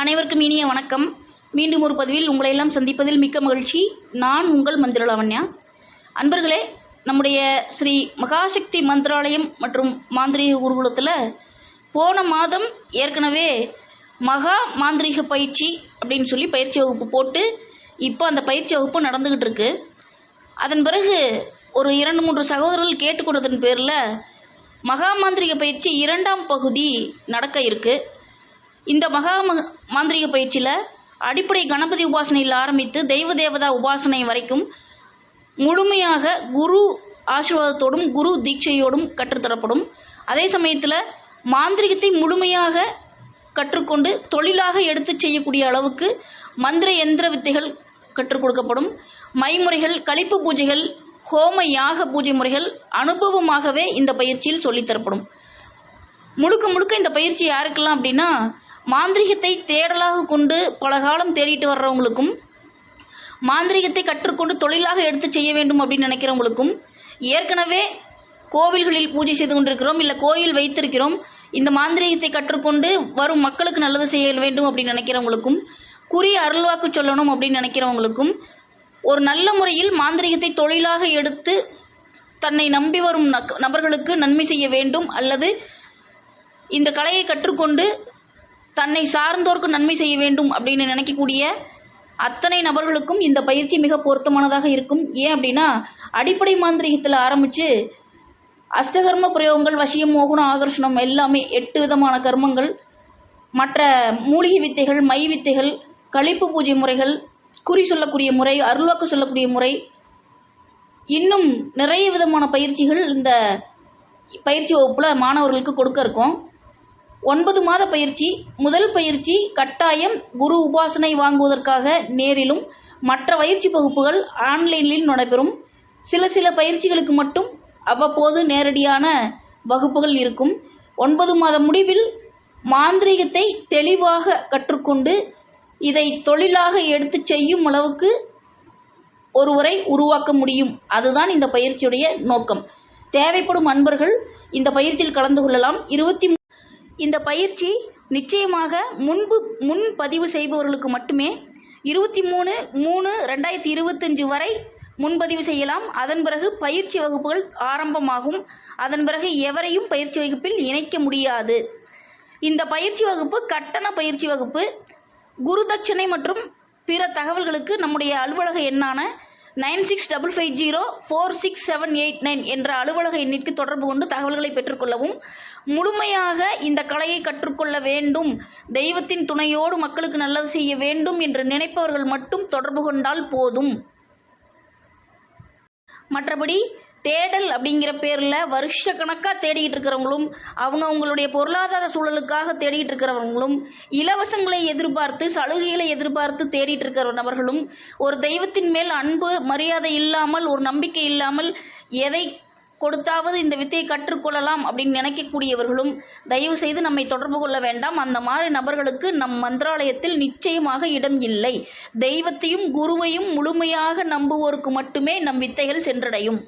அனைவருக்கும் இனிய வணக்கம். மீண்டும் ஒரு பதிவில் உங்களை எல்லாம் சந்திப்பதில் மிக்க மகிழ்ச்சி. நான் உங்கள் மந்திரலாவண்யா அன்பர்களே நம்முடைய ஸ்ரீ மகாசக்தி மந்திராலயம் மற்றும் மாந்திரீக குருகுலத்தில் போன மாதம் ஏற்கனவே மகா மாந்திரீக பயிற்சி அப்படின்னு சொல்லி பயிற்சி வகுப்பு போட்டு இப்போ அந்த பயிற்சி வகுப்பு நடந்துக்கிட்டு இருக்கு. அதன் பிறகு ஒரு இரண்டு மூன்று சகோதரர்கள் கேட்டுக்கொண்டதன் பேரில் மகா மாந்திரிக பயிற்சி இரண்டாம் பகுதி நடக்க இருக்கு. இந்த மகா மாந்திரிக பயிற்சியில் அடிப்படை கணபதி உபாசனையில் ஆரம்பித்து தெய்வ தேவதா உபாசனை வரைக்கும் முழுமையாக குரு ஆசீர்வாதத்தோடும் குரு தீட்சையோடும் கற்றுத்தரப்படும் அதே சமயத்தில் மாந்திரிகத்தை முழுமையாக கற்றுக்கொண்டு தொழிலாக எடுத்துச் செய்யக்கூடிய அளவுக்கு மந்திர எந்திர வித்தைகள் கற்றுக் கொடுக்கப்படும். மைமுறைகள் கழிப்பு பூஜைகள் ஹோம யாக பூஜை முறைகள் அனுபவமாகவே இந்த பயிற்சியில் சொல்லித்தரப்படும் முழுக்க முழுக்க இந்த பயிற்சி யாருக்கெல்லாம் அப்படின்னா மாந்திரிகத்தை தேடலாக கொண்டு பல காலம் தேடிட்டு வர்றவங்களுக்கும் மாந்திரிகத்தை கற்றுக்கொண்டு தொழிலாக எடுத்து செய்ய வேண்டும் அப்படின்னு நினைக்கிறவங்களுக்கும் ஏற்கனவே கோவில்களில் பூஜை செய்து கொண்டிருக்கிறோம் இல்லை கோயில் வைத்திருக்கிறோம் இந்த மாந்திரிகத்தை கற்றுக்கொண்டு வரும் மக்களுக்கு நல்லது செய்ய வேண்டும் அப்படின்னு நினைக்கிறவங்களுக்கும் குறி அருள்வாக்கு சொல்லணும் அப்படின்னு நினைக்கிறவங்களுக்கும் ஒரு நல்ல முறையில் மாந்திரிகத்தை தொழிலாக எடுத்து தன்னை நம்பி வரும் நக்- நபர்களுக்கு நன்மை செய்ய வேண்டும் அல்லது இந்த கலையை கற்றுக்கொண்டு தன்னை சார்ந்தோருக்கு நன்மை செய்ய வேண்டும் அப்படின்னு நினைக்கக்கூடிய அத்தனை நபர்களுக்கும் இந்த பயிற்சி மிக பொருத்தமானதாக இருக்கும். ஏன் அப்படின்னா அடிப்படை மாந்திரிகத்தில் ஆரம்பித்து அஷ்டகர்ம பிரயோகங்கள் வசியம் மோகனம் ஆகர்ஷணம் எல்லாமே எட்டு விதமான கர்மங்கள். மற்ற மூலிகை வித்தைகள் மை வித்தைகள் கழிப்பு பூஜை முறைகள் குறி சொல்லக்கூடிய முறை அருள்வாக்கு சொல்லக்கூடிய முறை. இன்னும் நிறைய விதமான பயிற்சிகள் இந்த பயிற்சி வகுப்பில் மாணவர்களுக்கு கொடுக்க இருக்கோம். ஒன்பது மாத பயிற்சி முதல் பயிற்சி கட்டாயம் குரு உபாசனை வாங்குவதற்காக நேரிலும் மற்ற பயிற்சி வகுப்புகள் ஆன்லைனில் நடைபெறும். சில சில பயிற்சிகளுக்கு மட்டும் அவ்வப்போது நேரடியான வகுப்புகள் இருக்கும். ஒன்பது மாத முடிவில் மாந்திரீகத்தை தெளிவாக கற்றுக்கொண்டு இதை தொழிலாக எடுத்து செய்யும் அளவுக்கு ஒருவரை உருவாக்க முடியும். அதுதான் இந்த பயிற்சியுடைய நோக்கம். தேவைப்படும் அன்பர்கள் இந்த பயிற்சியில் கலந்து கொள்ளலாம். இருபத்தி இந்த பயிற்சி நிச்சயமாக முன்பு முன் பதிவு செய்பவர்களுக்கு மட்டுமே இருபத்தி மூணு மூணு ரெண்டாயிரத்தி இருபத்தஞ்சு வரை முன்பதிவு செய்யலாம். அதன் பிறகு பயிற்சி வகுப்புகள் ஆரம்பமாகும். அதன் பிறகு எவரையும் பயிற்சி வகுப்பில் இணைக்க முடியாது. இந்த பயிற்சி வகுப்பு கட்டண பயிற்சி வகுப்பு குருதட்சணை மற்றும் பிற தகவல்களுக்கு நம்முடைய அலுவலக எண்ணான nine six double five zero four six seven eight nine என்ற அலுவலக எண்ணிற்கு தொடர்பு கொண்டு தகவல்களை பெற்றுக்கொள்ளவும் முழுமையாக இந்த கலையை கற்றுக்கொள்ள வேண்டும். தெய்வத்தின் துணையோடு மக்களுக்கு நல்லது செய்ய வேண்டும் என்று நினைப்பவர்கள் மட்டும் தொடர்பு கொண்டால் போதும். மற்றபடி தேடல் அப்படிங்கிற பேரில் வருஷ கணக்காக தேடிக்கிட்டு இருக்கிறவங்களும் அவங்க அவங்களுடைய பொருளாதார சூழலுக்காக தேடிக்கிட்டு இருக்கிறவங்களும் இலவசங்களை எதிர்பார்த்து சலுகைகளை எதிர்பார்த்து தேடிட்டு இருக்கிற நபர்களும் ஒரு தெய்வத்தின் மேல் அன்பு மரியாதை இல்லாமல் ஒரு நம்பிக்கை இல்லாமல் எதை கொடுத்தாவது இந்த வித்தையை கற்றுக்கொள்ளலாம் அப்படின்னு நினைக்கக்கூடியவர்களும் தயவு செய்து நம்மை தொடர்பு கொள்ள வேண்டாம். அந்த மாதிரி நபர்களுக்கு நம் மந்திராலயத்தில் நிச்சயமாக இடம் இல்லை. தெய்வத்தையும் குருவையும் முழுமையாக நம்புவோருக்கு மட்டுமே நம் வித்தைகள் சென்றடையும்.